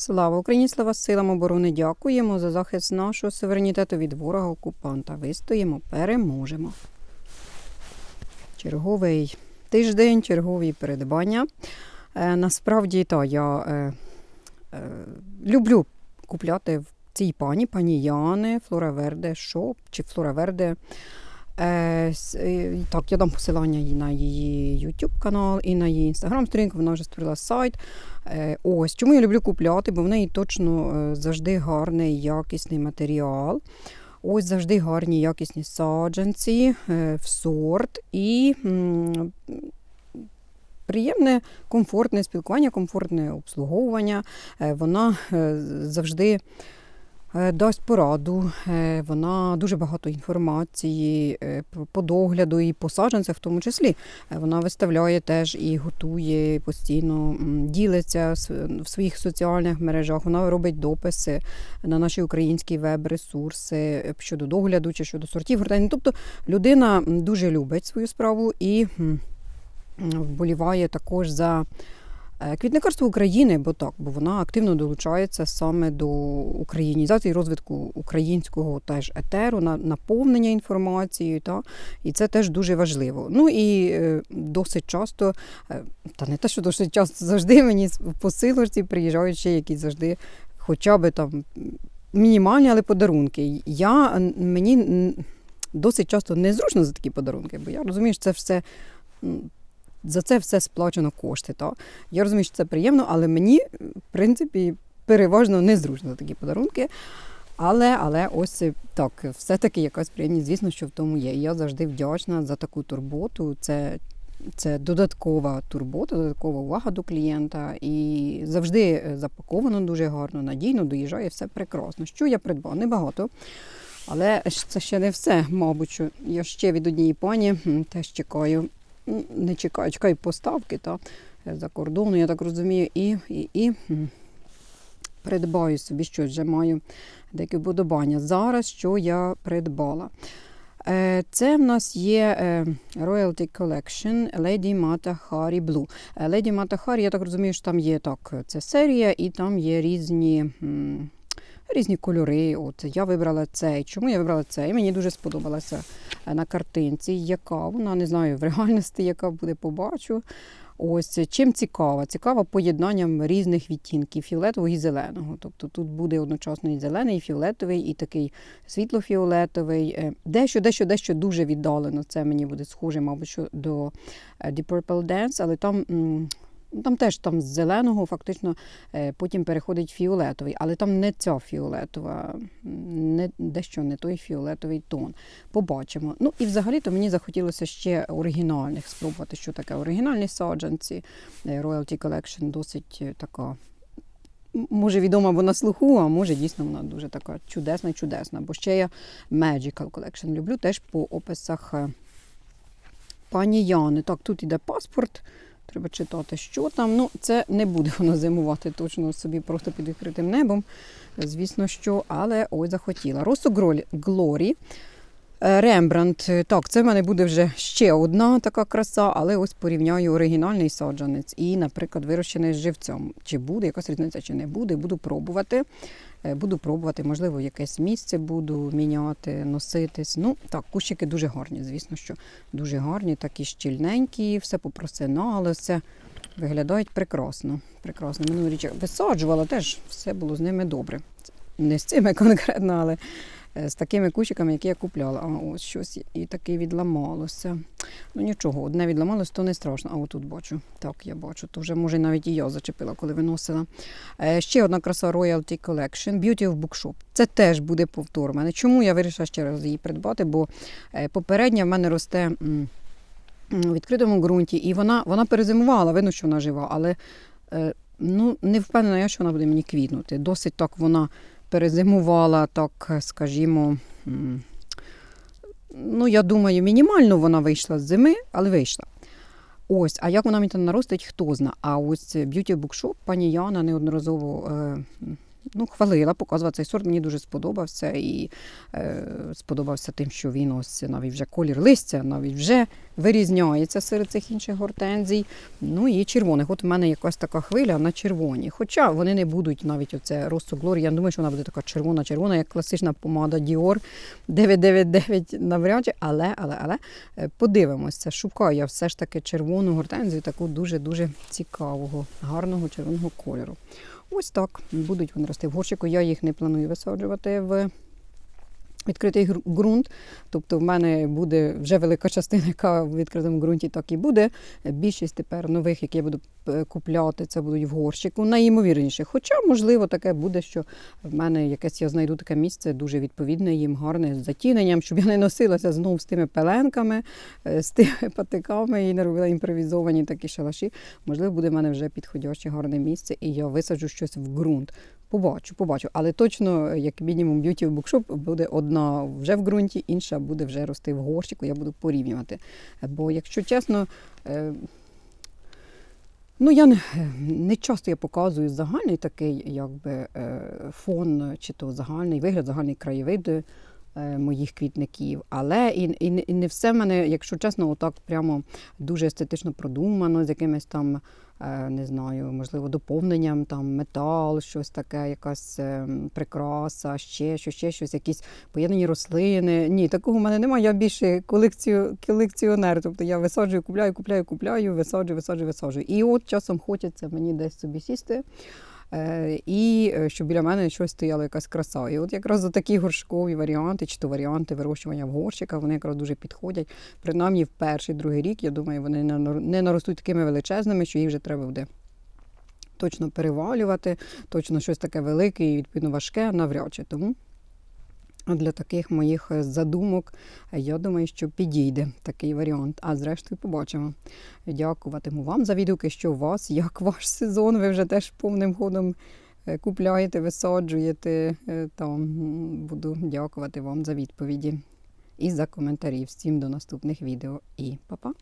Слава Україні, слава силам оборони! Дякуємо за захист нашого суверенітету від ворога окупанта. Вистоїмо, переможемо. Черговий тиждень, чергові передбання. Е, насправді, та, я е, е, люблю купляти в цій пані, пані Яни, Флора Верде Шоп чи Флора Верде. Е, так, я дам посилання і на її YouTube канал, і на її Instagram сторінку. Вона вже створила сайт. Е, ось чому я люблю купляти, бо в неї точно е, завжди гарний якісний матеріал. Ось завжди гарні якісні саджанці в сорт і приємне, комфортне спілкування, комфортне обслуговування. Вона завжди дасть пораду. Е, Вона дуже багато інформації е, по- догляду і по в тому числі. Е, Вона виставляє теж і готує постійно, ділиться в своїх соціальних мережах. Вона робить дописи на наші українські веб-ресурси е, щодо догляду чи щодо сортів гортензій. Тобто людина дуже любить свою справу і вболіває також за. Е, Квітникарство України, бо так, бо вона активно долучається саме до українізації, розвитку українського теж етеру, на наповнення інформацією, та і це теж дуже важливо. Ну і е, досить часто, е, та не те, що досить часто завжди мені посилочці приїжджають ще якісь завжди, хоча б там мінімальні, але подарунки. Я мені досить часто незручно за такі подарунки, бо я розумію, що це все. За це все сплачено кошти. Та? Я розумію, що це приємно, але мені, в принципі, переважно незручно такі подарунки. Але, але ось так, все-таки якась приємність, звісно, що в тому є. І я завжди вдячна за таку турботу. Це, це додаткова турбота, додаткова увага до клієнта. І завжди е, запаковано дуже гарно, надійно, доїжджає все прекрасно. Що я придбала? Небагато. Але це ще не все, мабуть, я ще від однієї пані теж чекаю. Не чекаю, чекаю поставки та е, за кордону, я так розумію, і, і, і придбаю собі щось, вже маю деякі вподобання. Зараз що я придбала? Е, Це в нас є е, Royalty Collection Lady Mata Hari Blue. Lady Mata Hari, я так розумію, що там є так, це серія, і там є різні. Різні кольори. От я вибрала цей. Чому я вибрала цей? Мені дуже сподобалася е, на картинці. Яка вона не знаю в реальності, яка буде, побачу. Ось чим цікава? Цікава поєднанням різних відтінків фіолетового і зеленого. Тобто тут буде одночасно і зелений, і фіолетовий, і такий світло-фіолетовий. Е, Дещо, дещо, дещо дуже віддалено. Це мені буде схоже, мабуть, що до е, Deep Purple Dance, але там. Ну, Там теж там з зеленого фактично е, потім переходить фіолетовий, але там не ця фіолетова, не, дещо не той фіолетовий тон. Побачимо. Ну і взагалі-то мені захотілося ще оригінальних спробувати, що таке оригінальні саджанці. Е, Royalty Collection досить е, така. Може, відома бо на слуху, а може дійсно вона дуже така чудесна, чудесна. Бо ще я Magical Collection люблю теж по описах пані Яни. Так, тут іде паспорт. Треба читати, що там. Ну, це не буде воно зимувати точно собі просто під відкритим небом. Звісно, що, але ой, захотіла. Росу Глорі. Е, Рембрандт. Так, це в мене буде вже ще одна така краса, але ось порівняю оригінальний саджанець і, наприклад, вирощений з живцем. Чи буде якась різниця, чи не буде, буду пробувати. Е, Буду пробувати, можливо, якесь місце буду міняти, носитись. Ну, так, кущики дуже гарні, звісно, що дуже гарні, такі щільненькі, все попросиналося. Виглядають прекрасно. Прекрасно. Минулий річ висаджувала теж, все було з ними добре. Не з цими конкретно, але з такими кущиками, які я купляла. А ось щось і таке відламалося. Ну нічого, одне відламалось, то не страшно. А отут бачу. Так, я бачу. То вже може навіть і я зачепила, коли виносила. Е, Ще одна краса Royalty Collection Beauty of Bookshop. Це теж буде повтор. мене. Чому я вирішила ще раз її придбати? Бо е, попередня в мене росте. у відкритому ґрунті, і вона, вона перезимувала, видно, що вона жива, але е, ну, не впевнена я, що вона буде мені квітнути. Досить так вона перезимувала, так, е, скажімо. Ну, я думаю, мінімально вона вийшла з зими, але вийшла. Ось, а як вона мені там наростить, хто зна. А ось Beauty Bookshop, пані Яна неодноразово е, ну, хвалила, показувала цей сорт. Мені дуже сподобався і е, сподобався тим, що він ось навіть вже колір листя, навіть вже вирізняється серед цих інших гортензій. Ну і червоних. От в мене якась така хвиля на червоні. Хоча вони не будуть навіть оце Росо Глорі. Я думаю, що вона буде така червона-червона, як класична помада Dior 999 навряд чи, але, але, але е, подивимося. Шукаю я все ж таки червону гортензію, таку дуже-дуже цікавого, гарного червоного кольору. Ось так будуть вони рости в горщику. Я їх не планую висаджувати в відкритий ґрунт. Тобто в мене буде вже велика частина, яка в відкритому ґрунті так і буде. Більшість тепер нових, які я буду е, купляти, це будуть в горщику. Найімовірніше. Хоча, можливо, таке буде, що в мене якесь я знайду таке місце дуже відповідне їм, гарне з затіненням, щоб я не носилася знову з тими пеленками, е, з тими патиками і не робила імпровізовані такі шалаші. Можливо, буде в мене вже підходяще гарне місце, і я висаджу щось в ґрунт. Побачу, побачу. Але точно, як мінімум, б'юті букшоп буде одна вже в ґрунті, інша буде вже рости в горщику, я буду порівнювати. Бо, якщо чесно, е, ну я не, не часто я показую загальний такий якби, е, фон, чи то загальний вигляд, загальний краєвид моїх квітників. Але і, і, і не все в мене, якщо чесно, отак прямо дуже естетично продумано, з якимись там е, не знаю, можливо, доповненням, там метал, щось таке, якась е, прикраса, ще щось, ще щось, якісь поєднані рослини. Ні, такого в мене немає. Я більше колекцію, колекціонер. Тобто я висаджую, купляю, купляю, купляю, висаджую, висаджую, висаджую. І от часом хочеться мені десь собі сісти. Е, І е, щоб біля мене щось стояла якась краса. І от якраз за такі горшкові варіанти, чи то варіанти вирощування в горщиках, вони якраз дуже підходять. Принаймні в перший другий рік, я думаю, вони не наростуть такими величезними, що їх вже треба буде точно перевалювати, точно щось таке велике і відповідно важке, навряд чи. Тому для таких моїх е, задумок я думаю, що підійде такий варіант. А зрештою побачимо. Дякуватиму вам за відгуки, що у вас, як ваш сезон, ви вже теж повним ходом е, купляєте, висаджуєте. Е, Там буду дякувати вам за відповіді і за коментарі. Всім до наступних відео і па-па!